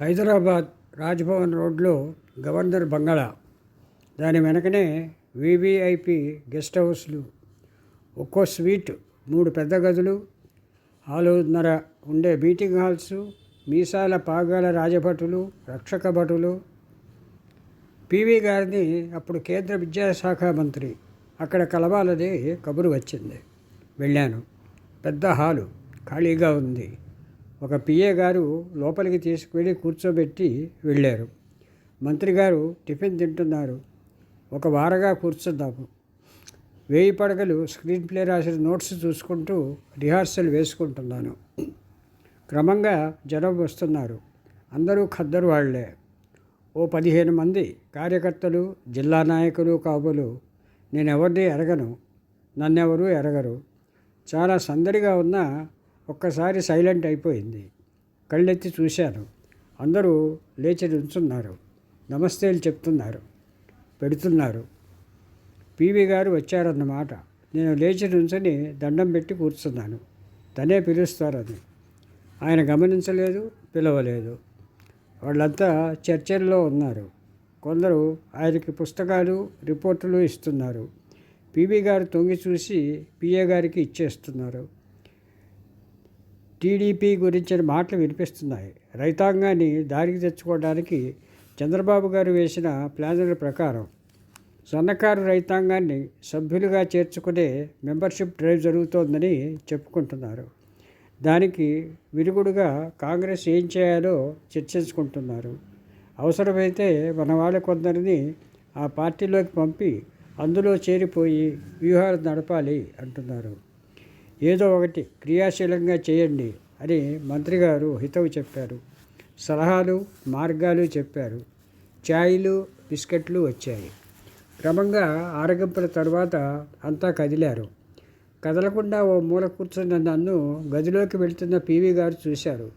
హైదరాబాద్ రాజ్భవన్ రోడ్లో గవర్నర్ బంగళా. దాని వెనకనే వివిఐపి గెస్ట్ హౌస్లు. ఒక్కో స్వీట్ మూడు పెద్ద గదులు హాలున్నర ఉండే మీటింగ్ హాల్స్ మీసాల పాగాల రాజభటులు రక్షక భటులు. పివి గారిని అప్పుడు కేంద్ర విద్యాశాఖ మంత్రి. అక్కడ కలవాలని కబురు వచ్చింది. వెళ్ళాను. పెద్ద హాలు ఖాళీగా ఉంది. ఒక పిఏ గారు లోపలికి తీసుకువెళ్ళి కూర్చోబెట్టి వెళ్ళారు. మంత్రి గారు టిఫిన్ తింటున్నారు. ఒక వారగా కూర్చుందాము. వేయి పడగలు స్క్రీన్ ప్లే రాసిన నోట్స్ చూసుకుంటూ రిహార్సల్ వేసుకుంటున్నాను. క్రమంగా జనం వస్తున్నారు. అందరూ ఖద్దరు వాళ్ళే. ఓ పదిహేను మంది కార్యకర్తలు జిల్లా నాయకులు కాబోలు నేను ఎవరిని ఎరగను నన్నెవరూ ఎరగరు. చాలా సందడిగా ఉన్న ఒక్కసారి సైలెంట్ అయిపోయింది. కళ్ళెత్తి చూశాను. అందరూ లేచి నుంచున్నారు నమస్తేలు చెప్తున్నారు. పెడుతున్నారు. పీవీ గారు వచ్చారన్నమాట. నేను లేచి నుంచని దండం పెట్టి కూర్చున్నాను. తనే పిలుస్తారని. ఆయన గమనించలేదు పిలవలేదు. వాళ్ళంతా చర్చల్లో ఉన్నారు. కొందరు ఆయనకి పుస్తకాలు రిపోర్టులు ఇస్తున్నారు. పీవీ గారు తొంగి చూసి పిఏ గారికి ఇచ్చేస్తున్నారు. టీడీపీ గురించిన మాటలు వినిపిస్తున్నాయి. రైతాంగాన్ని దారికి తెచ్చుకోవడానికి చంద్రబాబు గారు వేసిన ప్లానుల ప్రకారం సన్నకారు రైతాంగాన్ని సభ్యులుగా చేర్చుకునే మెంబర్షిప్ డ్రైవ్ జరుగుతోందని చెప్పుకుంటున్నారు. దానికి విరుగుడుగా కాంగ్రెస్ ఏం చేయాలో చర్చించుకుంటున్నారు. అవసరమైతే మన వాళ్ళ కొందరిని ఆ పార్టీలోకి పంపి అందులో చేరిపోయి వ్యూహాలు నడపాలి అంటున్నారు. ఏదో ఒకటి క్రియాశీలంగా చేయండి అని మంత్రి గారు హితవు చెప్పారు. సలహాలు మార్గాలు చెప్పారు. ఛాయ్లు బిస్కెట్లు వచ్చాయి. క్రమంగా ఆరగింపుల తర్వాత అంతా కదిలారు. కదలకుండా ఓ మూల కూర్చున్న నన్ను గదిలోకి వెళ్తున్న పీవీ గారు చూశారు.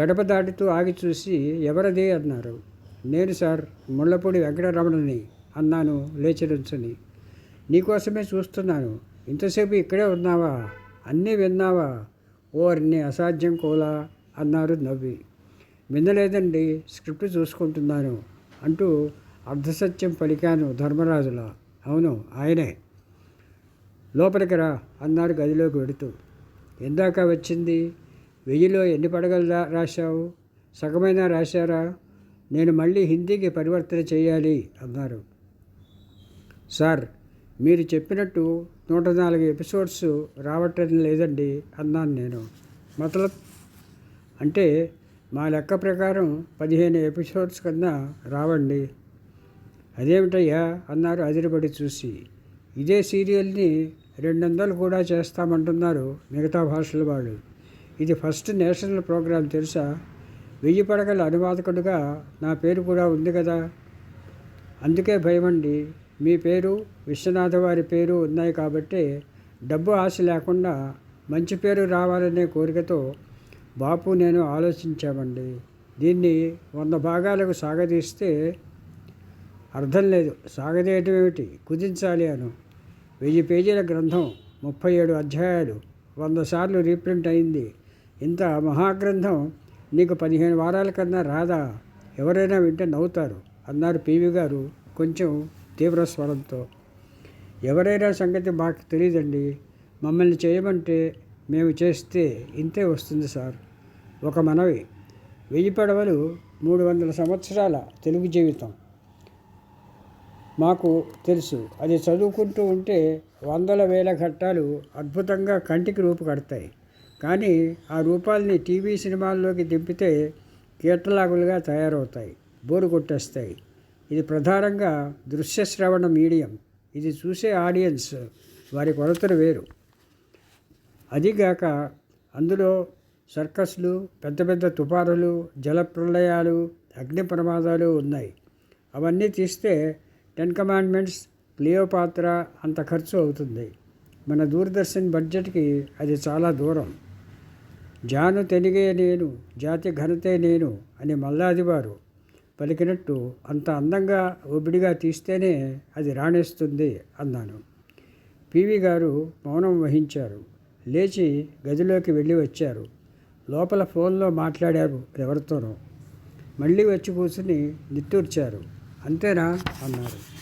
గడప దాటుతూ ఆగి చూసి ఎవరది? అన్నారు. నేను సార్ ముళ్ళపూడి వెంకటరమణని అన్నాను లేచి నుంచుని. నీకోసమే చూస్తున్నాను. ఇంతసేపు ఇక్కడే ఉన్నావా? అన్నీ విన్నావా? ఓర్ని అసాధ్యం కోలా? అన్నారు నవ్వి. వినలేదండి స్క్రిప్ట్ చూసుకుంటున్నాను అంటూ అర్ధసత్యం పలికాను ధర్మరాజులా. అవును ఆయనే. లోపలికి రా అన్నారు గదిలోకి వెడుతూ. ఎందాక వచ్చింది? వెయ్యిలో ఎన్ని పడగలు రా- రాశావు? సగమైనా రాశారా? నేను మళ్ళీ హిందీకి పరివర్తన చేయాలి అన్నారు. సార్ మీరు చెప్పినట్టు నూట నాలుగు ఎపిసోడ్స్ రావటం లేదండి అన్నాను నేను. మతలబ్ అంటే మా లెక్క ప్రకారం పదిహేను ఎపిసోడ్స్ కన్నా రావండి. అదేమిటయ్యా అన్నారు అదిరిపడి చూసి. ఇదే సీరియల్ని రెండు వందలు కూడా చేస్తామంటున్నారు మిగతా భాషల వాళ్ళు. ఇది ఫస్ట్ నేషనల్ ప్రోగ్రాం తెలుసా? వెయ్యి పడగల అనువాదకుడుగా నా పేరు కూడా ఉంది కదా? అందుకే భయమండి. మీ పేరు విశ్వనాథ వారి పేరు ఉన్నాయి కాబట్టి డబ్బు ఆశ లేకుండా మంచి పేరు రావాలనే కోరికతో బాపు నేను ఆలోచించామండి. దీన్ని వంద భాగాలకు సాగదీస్తే అర్థం లేదు. సాగదీయటం ఏమిటి? కుదించాలి అను. వెయ్యి పేజీల గ్రంథం ముప్పై ఏడు అధ్యాయాలు వంద సార్లు రీప్రింట్ అయింది. ఇంత మహాగ్రంథం నీకు పదిహేను వారాల కన్నా రాదా? ఎవరైనా వింటే నవ్వుతారు అన్నారు పివి గారు. కొంచెం తీవ్ర స్వరంతో ఎవరైనా సంగతి మాకు తెలియదండి మమ్మల్ని చేయమంటే మేము చేస్తే ఇంతే వస్తుంది సార్. ఒక మనవి వెయ్యి పడవలు మూడు వందల సంవత్సరాల తెలుగు జీవితం. మాకు తెలుసు. అది చదువుకుంటూ ఉంటే వందల వేల ఘట్టాలు అద్భుతంగా కంటికి రూపు కడతాయి. కానీ ఆ రూపాల్ని టీవీ సినిమాల్లోకి దింపితే కీటలాగులుగా తయారవుతాయి. బోరు కొట్టేస్తాయి. ఇది ప్రధానంగా దృశ్య శ్రవణ మీడియం. ఇది చూసే ఆడియన్స్ వారి కొలతలు వేరు. అదిగాక అందులో సర్కస్లు పెద్ద పెద్ద తుపారులు జలప్రలయాలు అగ్ని ప్రమాదాలు ఉన్నాయి. అవన్నీ తీస్తే టెన్ కమాండ్మెంట్స్ క్లియోపాత్ర అంత ఖర్చు అవుతుంది. మన దూరదర్శన్ బడ్జెట్కి అది చాలా దూరం. జాను తెనిగే నేను జాతి ఘనతే నేను అని మల్లాదివారు పలికినట్టు అంత అందంగా ఒబిడిగా తీస్తేనే అది రాణిస్తుంది అన్నాను. పీవీ గారు మౌనం వహించారు. లేచి గదిలోకి వెళ్ళి వచ్చారు. లోపల ఫోన్లో మాట్లాడారు ఎవరితోనో. మళ్ళీ వచ్చి కూర్చుని నిట్టూర్చారు. అంతేనా? అన్నారు.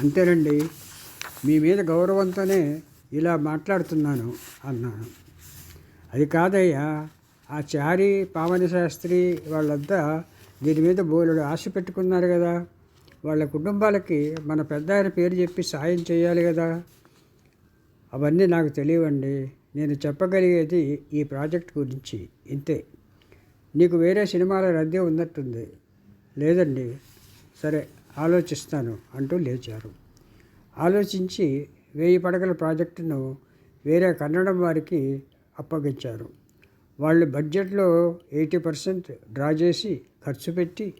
అంతేనండి. మీ మీద గౌరవంతోనే ఇలా మాట్లాడుతున్నాను అన్నాను. అది కాదయ్యా. ఆ చారి పావని శాస్త్రి వాళ్ళంతా దీని మీద బోలుడు ఆశ పెట్టుకున్నారు కదా. వాళ్ళ కుటుంబాలకి మన పెద్ద ఆయన పేరు చెప్పి సాయం చేయాలి కదా. అవన్నీ నాకు తెలియవండి. నేను చెప్పగలిగేది ఈ ప్రాజెక్ట్ గురించి. ఇంతే. నీకు వేరే సినిమాల రద్దీ ఉన్నట్టుంది. లేదండి. సరే ఆలోచిస్తాను అంటూ లేచారు. ఆలోచించి వెయ్యి పడగల ప్రాజెక్టును వేరే కన్నడం వారికి అప్పగించారు. వాళ్ళు బడ్జెట్లో ఎయిటీ పర్సెంట్ డ్రా చేసి ఖర్చు పెట్టి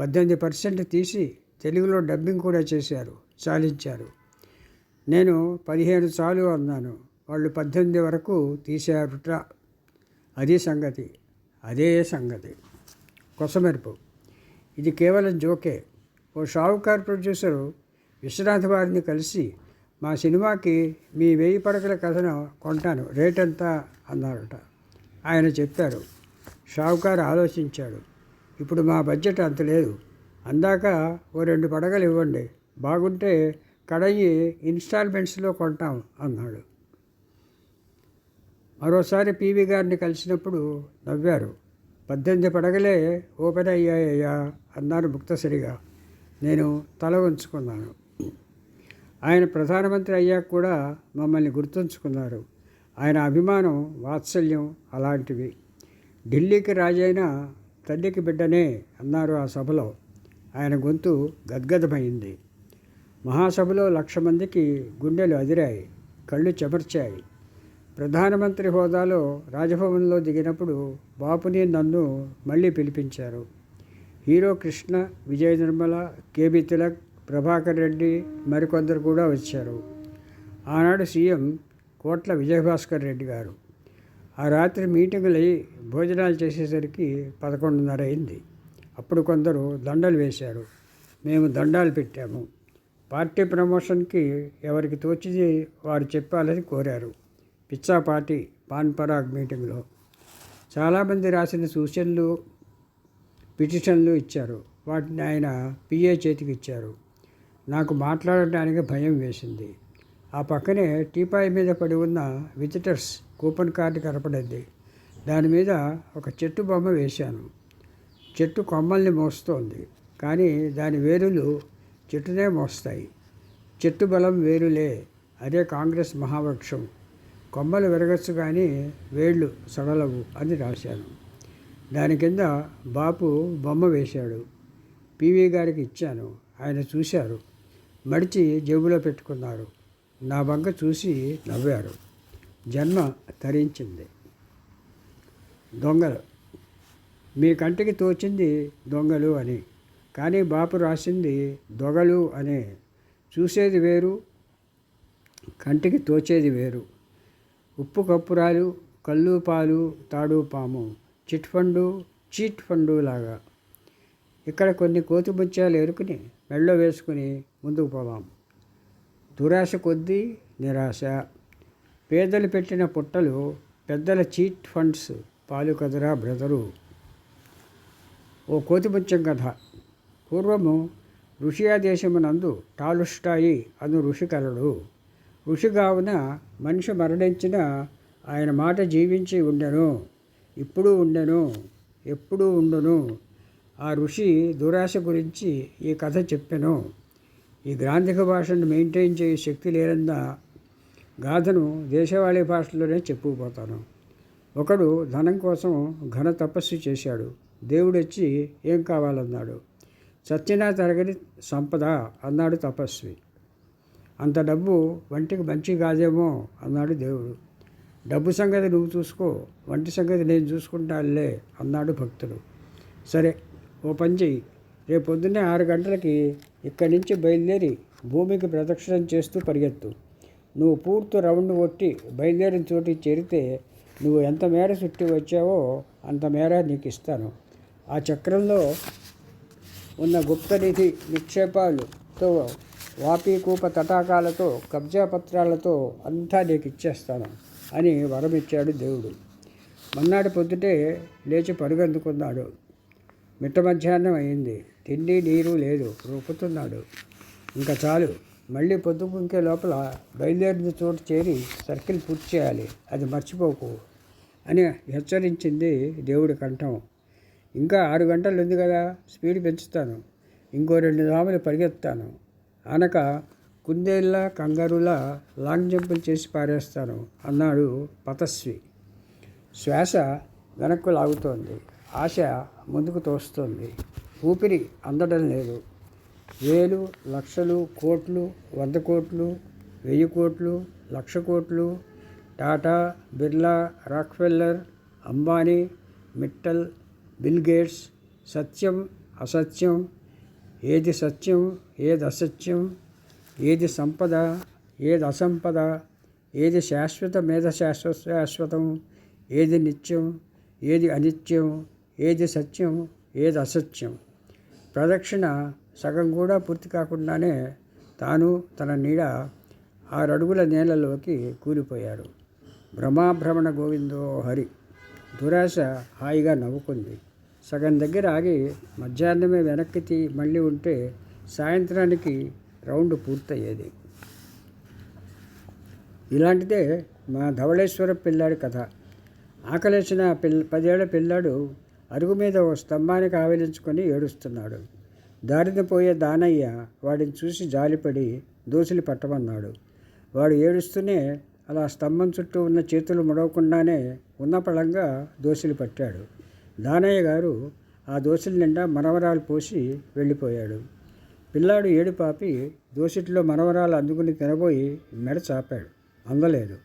పద్దెనిమిది పర్సెంట్ తీసి తెలుగులో డబ్బింగ్ కూడా చేశారు చాలించారు. నేను పదిహేను చాలు అన్నాను. వాళ్ళు పద్దెనిమిది వరకు తీశారుట. అది సంగతి. అదే సంగతి. కొసమెరుపు. ఇది కేవలం జోకే. ఓ షావుకార్ ప్రొడ్యూసరు విశ్వనాథ్ వారిని కలిసి మా సినిమాకి మీ వెయ్యి పడకల కథను కొంటాను. రేట్ ఎంత అన్నారట. ఆయన చెప్పారు. షావుకారు ఆలోచించాడు. ఇప్పుడు మా బడ్జెట్ అంత లేదు. అందాక ఓ రెండు పడగలు ఇవ్వండి. బాగుంటే కడయి ఇన్స్టాల్మెంట్స్లో కొంటాం అన్నాడు. మరోసారి పీవీ గారిని కలిసినప్పుడు నవ్వారు. పద్దెనిమిది పడగలే ఓపెన్ అయ్యాయ్యా అన్నారు ముక్తసరిగా. నేను తల ఉంచుకున్నాను ఆయన ప్రధానమంత్రి అయ్యాక కూడా మమ్మల్ని గుర్తుంచుకున్నారు. ఆయన అభిమానం వాత్సల్యం అలాంటివి. ఢిల్లీకి రాజైన తల్లికి బిడ్డనే అన్నారు ఆ సభలో. ఆయన గొంతు గద్గదమైంది. మహాసభలో లక్ష మందికి గుండెలు అదిరాయి కళ్ళు చెమర్చాయి. ప్రధానమంత్రి హోదాలో రాజభవన్లో దిగినప్పుడు బాపుని నన్ను మళ్ళీ పిలిపించారు. Hero Krishna Vijaya Nirmala K B Tilak Prabhakar Reddy మరికొందరు కూడా వచ్చారు. ఆనాడు సీఎం కోట్ల విజయభాస్కర్ రెడ్డి గారు. ఆ రాత్రి మీటింగులు భోజనాలు చేసేసరికి పదకొండున్నర అయింది. అప్పుడు కొందరు దండలు వేశారు. మేము దండాలు పెట్టాము. పార్టీ ప్రమోషన్కి ఎవరికి తోచింది వారు చెప్పాలని కోరారు. పిచ్చా పార్టీ పాన్ పరాగ్ మీటింగ్లో. చాలామంది రాసిన సూచనలు పిటిషన్లు ఇచ్చారు. వాటిని ఆయన పిఏ చేతికి ఇచ్చారు. నాకు మాట్లాడటానికి భయం వేసింది. ఆ పక్కనే టీపాయ్ మీద పడి ఉన్న విజిటర్స్ కూపన్ కార్డు కనపడింది. దాని మీద ఒక చెట్టు బొమ్మ వేశాను. చెట్టు కొమ్మల్ని మోస్తోంది. కానీ దాని వేరులు చెట్టునే మోస్తాయి. చెట్టు బలం వేరులే. అదే కాంగ్రెస్ మహావృక్షం కొమ్మలు విరగచ్చు కానీ వేళ్ళు సడలవు అని రాశాను. దాని కింద బాపు బొమ్మ వేశాడు. పీవీ గారికి ఇచ్చాను. ఆయన చూశారు. మడిచి జేబులో పెట్టుకున్నారు. నా వంక చూసి నవ్వారు. జన్మ తరించింది. దొంగలు. మీ కంటికి తోచింది దొంగలు అని. కానీ బాపు రాసింది దొగలు అనే. చూసేది వేరు కంటికి తోచేది వేరు. ఉప్పు కప్పురాలు కళ్ళు పాలు తాడు పాము చిట్ ఫండు చీట్ ఫండు లాగా. ఇక్కడ కొన్ని కోతి ముత్యాలు ఎరుకుని మెళ్ళో వేసుకుని ముందుకు పోదాం. దురాశ కొద్దీ నిరాశ. పేదలు పెట్టిన పుట్టలు పెద్దల చీట్ ఫండ్స్ పాలు కదరా బ్రదరు. ఓ కోతిపుచ్చం కథ. పూర్వము ఋషియా దేశమునందు టాలుష్టాయి అను ఋషి కలడు. మనిషి మరణించిన ఆయన మాట జీవించి ఉండెను. ఇప్పుడు ఉండెను. ఎప్పుడూ ఉండును. ఆ ఋషి దురాశ గురించి ఈ కథ చెప్పెను. ఈ గ్రాంధిక భాషను మెయింటైన్ చేయ శక్తి లేనంద గాథను దేశవాళీ భాషలోనే చెప్పుకుపోతాను. ఒకడు ధనం కోసం ఘన తపస్సు చేశాడు. దేవుడొచ్చి ఏం కావాలన్నాడు? సత్యనా తరగని సంపద అన్నాడు తపస్వి. అంత డబ్బు వంటికి మంచి కాదేమో అన్నాడు దేవుడు. డబ్బు సంగతి నువ్వు చూసుకో వంటి సంగతి నేను చూసుకుంటానులే అన్నాడు భక్తుడు. సరే ఓ పని చెయ్యి. రేపు పొద్దున్నే ఆరు గంటలకి ఇక్కడి నుంచి బయలుదేరి భూమికి ప్రదక్షిణం చేస్తూ పరిగెత్తు. నువ్వు పూర్తి రౌండ్ కొట్టి బయలుదేరిన చోటికి చేరితే నువ్వు ఎంత మేర చుట్టి వచ్చావో అంత మేర నీకు ఇస్తాను ఆ చక్రంలో ఉన్న గుప్తనిధి నిక్షేపాలతో వాపీకూప తటాకాలతో కబ్జా పత్రాలతో అంతా నీకు ఇచ్చేస్తాను అని వరమిచ్చాడు దేవుడు. మన్నాడు పొద్దుటే లేచి పరుగందుకున్నాడు. మిట్ట మధ్యాహ్నం అయింది. తిండి నీరు లేదు. రూపుతున్నాడు ఇంకా చాలు. మళ్ళీ పొద్దుపుంకే లోపల బయలుదేరిన చోటు చేరి సర్కిల్ పూర్తి చేయాలి. అది మర్చిపోకు అని హెచ్చరించింది దేవుడి కంఠం. ఇంకా ఆరు గంటలు ఉంది కదా. స్పీడ్ పెంచుతాను. ఇంకో రెండు రాములు పరిగెత్తాను అనక కుందేళ్ళ కంగారులా లాంగ్ జంపులు చేసి పారేస్తాను అన్నాడు పతస్వి. శ్వాస వెనక్కు లాగుతోంది. ఆశ ముందుకు తోస్తుంది. ఊపిరి అందడం లేదు. వేలు లక్షలు కోట్లు వంద కోట్లు వెయ్యి కోట్లు లక్ష కోట్లు Tata Birla Rockefeller Ambani Mittal Bill Gates సత్యం అసత్యం ఏది సత్యం ఏది అసత్యం ఏది సంపద ఏది అసంపద ఏది శాశ్వత మీద శాశ్వత శాశ్వతం ఏది నిత్యం ఏది అనిత్యం ఏది సత్యం ఏది అసత్యం. ప్రదక్షిణ సగం కూడా పూర్తి కాకుండానే తాను తన నీడ ఆరడుగుల నేలలోకి కూలిపోయారు. భ్రమాభ్రమణ గోవిందో హరి. దురాశ హాయిగా నవ్వుకుంది. సగం దగ్గర ఆగి మధ్యాహ్నమే వెనక్కి తీ మళ్ళీ ఉంటే సాయంత్రానికి రౌండ్ పూర్తయ్యేది. ఇలాంటిదే మా ధవళేశ్వర పిల్లాడి కథ. ఆకలేసిన పిల్ల పదేళ్ళ పిల్లాడు అరుగు మీద ఓ స్తంభానికి ఆవలించుకొని ఏడుస్తున్నాడు. దారిన పోయే దానయ్య వాడిని చూసి జాలిపడి దోసులు పట్టమన్నాడు. వాడు ఏడుస్తూనే అలా స్తంభం చుట్టూ ఉన్న చేతులు ముడవకుండానే ఉన్న పళంగా దోసులు పట్టాడు. దానయ్య గారు ఆ దోశల నిండా మనవరాలు పోసి వెళ్ళిపోయాడు. పిల్లాడు ఏడు పాపి దోసిట్లో మనవరాలు అందుకుని తినబోయి మెడ చాపాడు. అందలేదు.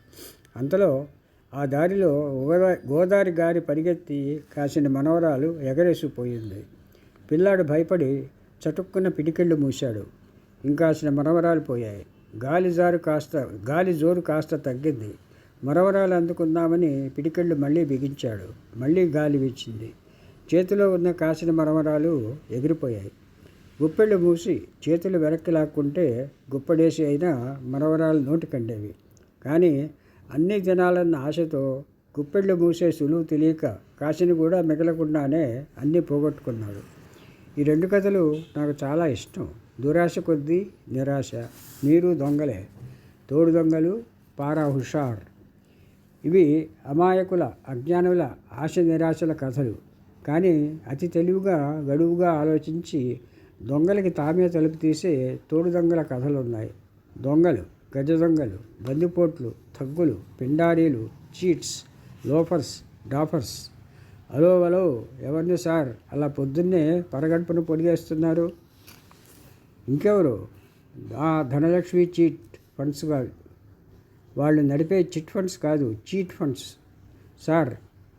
అంతలో ఆ దారిలో గోదా- గోదారి గారి పరిగెత్తి కాసిన మనవరాలు ఎగరేసిపోయింది. పిల్లాడు భయపడి చటుక్కున పిడికిళ్ళు మూశాడు. ఇంకాసిన మనవరాలు పోయాయి. గాలి జారు కాస్త గాలి జోరు కాస్త తగ్గింది. మరవరాలు అందుకుందామని పిడికెళ్ళు మళ్ళీ బిగించాడు. మళ్ళీ గాలి వీచింది. చేతిలో ఉన్న కాసిన మరమరాలు ఎగిరిపోయాయి. గుప్పెళ్ళు మూసి చేతులు వెనక్కి లాక్కుంటే గుప్పడేసి అయినా మరవరాలు నోటికండేవి. కానీ అన్ని తినాలన్న ఆశతో గుప్పెళ్ళు మూసే సులువు తెలియక కాశీని కూడా మిగలకుండానే అన్నీ పోగొట్టుకున్నాడు ఈ రెండు కథలు నాకు చాలా ఇష్టం. దురాశ కొద్దీ నిరాశ. మీరు దొంగలే. తోడు దొంగలు పారా హుషార్ ఇవి అమాయకుల అజ్ఞానుల ఆశ నిరాశల కథలు. కానీ అతి తెలివిగా గడువుగా ఆలోచించి దొంగలకి తామే తలుపు తీసే తోడు దొంగల కథలు ఉన్నాయి దొంగలు. గజ దొంగలు బందిపోట్లు తగ్గులు పిండారీలు చీట్స్ లోఫర్స్ డాఫర్స్. అలో అలో ఎవరిని సార్? అలా పొద్దున్నే పరగడుపును పొడిగేస్తున్నారు. ఇంకెవరు? ఆ ధనలక్ష్మి చీట్ ఫండ్స్ కాదు వాళ్ళు నడిపే చిట్ ఫండ్స్ కాదు చీట్ ఫండ్స్. సార్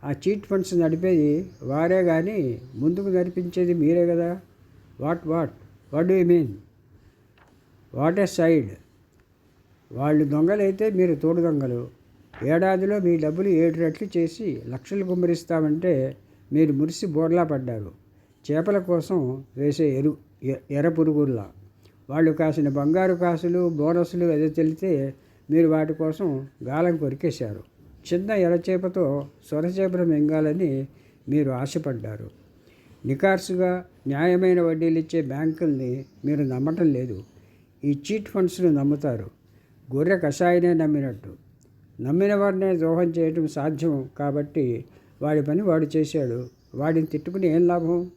ఆ చీట్ ఫండ్స్ నడిపేది వారే కానీ ముందుకు నడిపించేది మీరే కదా what what? What do you mean? What a side? వాళ్ళు దొంగలైతే మీరు తోడు దొంగలు. ఏడాదిలో మీ డబ్బులు ఏడు రెట్లు చేసి లక్షలు గుమ్మరిస్తామంటే మీరు మురిసి బోర్లా పడ్డారు. చేపల కోసం వేసే ఎరు ఎ- ఎర్ర పురుగుల్లా. వాళ్ళు కాసిన బంగారు కాసులు బోనస్లు తెలితే మీరు వాటి కోసం గాలం కొరికేశారు. చిన్న ఎర్రచేపతో సొరచేపలు మింగాలని మీరు ఆశపడ్డారు. నికార్సుగా న్యాయమైన వడ్డీలు ఇచ్చే బ్యాంకుల్ని మీరు నమ్మటం లేదు. ఈ చీట్ ఫండ్స్ను నమ్ముతారు. గొర్రె కషాయనే నమ్మినట్టు. నమ్మిన వాడినే ద్రోహం చేయడం సాధ్యం కాబట్టి వాడి పని వాడు చేశాడు. వాడిని తిట్టుకుని ఏం లాభం?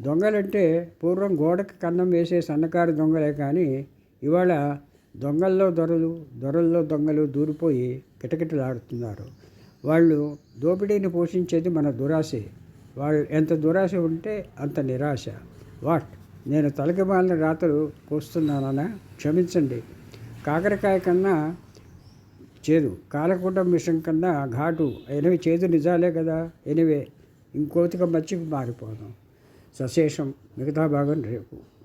దొంగలంటే పూర్వం గోడకి కన్నం వేసే సన్నకారు దొంగలే కానీ ఇవాళ దొంగల్లో దొరలు దొరల్లో దొంగలు దూరిపోయి కిటకిటలాడుతున్నారు. వాళ్ళు దోపిడీని పోషించేది మన దురాశే. వాళ్ళు ఎంత దురాశ ఉంటే అంత నిరాశ. వాట్? నేను తలకి మాలిన రాతలు కోస్తున్నానా క్షమించండి. కాకరకాయ కన్నా చేదు కాలకూటం మిషన్ కన్నా ఘాటు. ఎనివి చేదు నిజాలే కదా. ఎనివే ఇంకోతిగా మచ్చికి మారిపోదాం. సశేషం మిగతా భాగం రేపు.